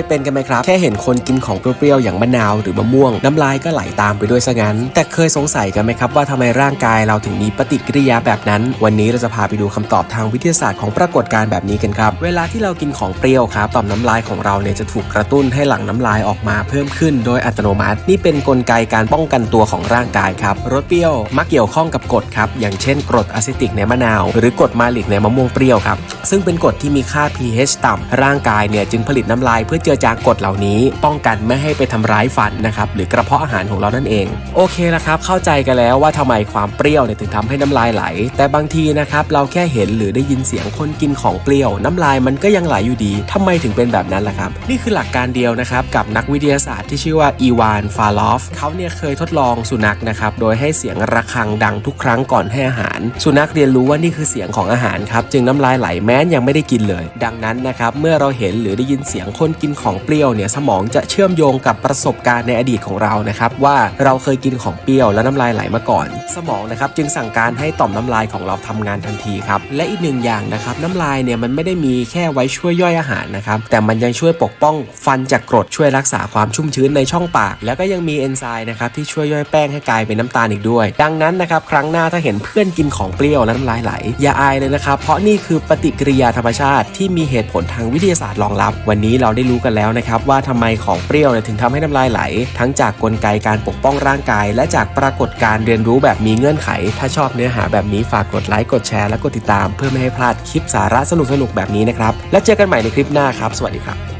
ยเป็นกันไหมครับ แค่เห็นคนกินของเปรี้ยวๆอย่างมะนาวหรือมะม่วง น้ำลายก็ไหลตามไปด้วยซะงั้น แต่เคยสงสัยกันไหมครับว่าทำไมร่างกายเราถึงมีปฏิกิริยาแบบนั้น วันนี้เราจะพาไปดูคำตอบทางวิทยาศาสตร์ของปรากฏการณ์แบบนี้กันครับ เวลาที่เรากินของเปรี้ยวครับต่อมน้ำลายของเราเนี่ยจะถูกกระตุ้นให้หลั่งน้ำลายออกมาเพิ่มขึ้น โดยอัตโนมัติ นี่เป็นนกลไกการป้องกันตัวของร่างกายครับรสเปรี้ยวมักเกี่ยวข้องกับกรดครับอย่างเช่นกรดอะซิติกในมะนาว หรือกรดมาลิกในมะม่วงเปรี้ยวครับซึ่งเป็นกรดที่มีค่า pH ต่ำร่างกายเนี่ยจึงผลิตน้ำลายเพื่อเจือจางกรดเหล่านี้ ป้องกันไม่ให้ไปทำร้ายฟันนะครับหรือกระเพาะอาหารของเรานั่นเอง โอเคแล้วครับ เข้าใจกันแล้วว่าทำไมความเปรี้ยวเนี่ยถึงทำให้น้ำลายไหล แต่บางทีนะครับเราแค่เห็นหรือได้ยินเสียงคนกินของเปรี้ยว น้ำลายมันก็ยังไหลอยู่ดีทำไมถึงเป็นแบบนั้นล่ะครับ นี่คือหลักการเดียวนะครับกับนักวิทยาศาสตร์ที่ชื่อว่าอีวานฟาลอฟเขาเนี่ยเคยทดลองสุนัขนะครับโดยให้เสียงระฆังดังทุกครั้งก่อนให้อาหาร สุนัขเรียนรู้ว่านี่คือเสียงของอาหารครับจึงน้ำลายไหลแม้นยังไม่ได้กินเลย ดังนั้นนะครับเมื่อเราเห็นหรือได้ยินเสียงคนกินของเปรี้ยวเนี่ยสมองจะเชื่อมโยงกับประสบการณ์ในอดีตของเรานะครับว่าเราเคยกินของเปรี้ยวแล้วน้ำลายไหลมาก่อน สมองนะครับจึงสั่งการให้ต่อมน้ำลายของเราทำงานทันทีครับและอีกหนึ่งอย่างนะครับน้ำลายเนี่ยมันไม่ได้มีแค่ไว้ช่วยย่อยอาหารนะครับแต่มันยังช่วยปกป้องฟันจากกรดช่วยรักษาความชุ่มชื้นในช่องปาก แล้วก็ยังมีเอนไซม์นะครับที่ช่วยย่อยแป้งให้กลายเป็นน้ำตาลอีกด้วย ดังนั้นนะครับครั้งหน้าถ้าเห็นเพื่อนกินของเปรี้ยวและน้ำลายไหล อย่าอายเลยนะครับเพราะนี่คือปฏิกิริยาธรรมชาติที่มีเหตุผลทางวิทยาศาสตร์รองรับ วันนี้เราได้รู้กันแล้วนะครับว่าทำไมของเปรี้ยวถึงทำให้น้ำลายไหล ทั้งจากกลไกการปกป้องร่างกาย และจากปรากฏการเรียนรู้แบบมีเงื่อนไข ถ้าชอบเนื้อหาแบบนี้ฝากกดไลค์กดแชร์และกดติดตาม เพื่อไม่ให้พลาดคลิปสาระสนุกๆแบบนี้นะครับและเจอกันใหม่ในคลิปหน้าครับ สวัสดีครับ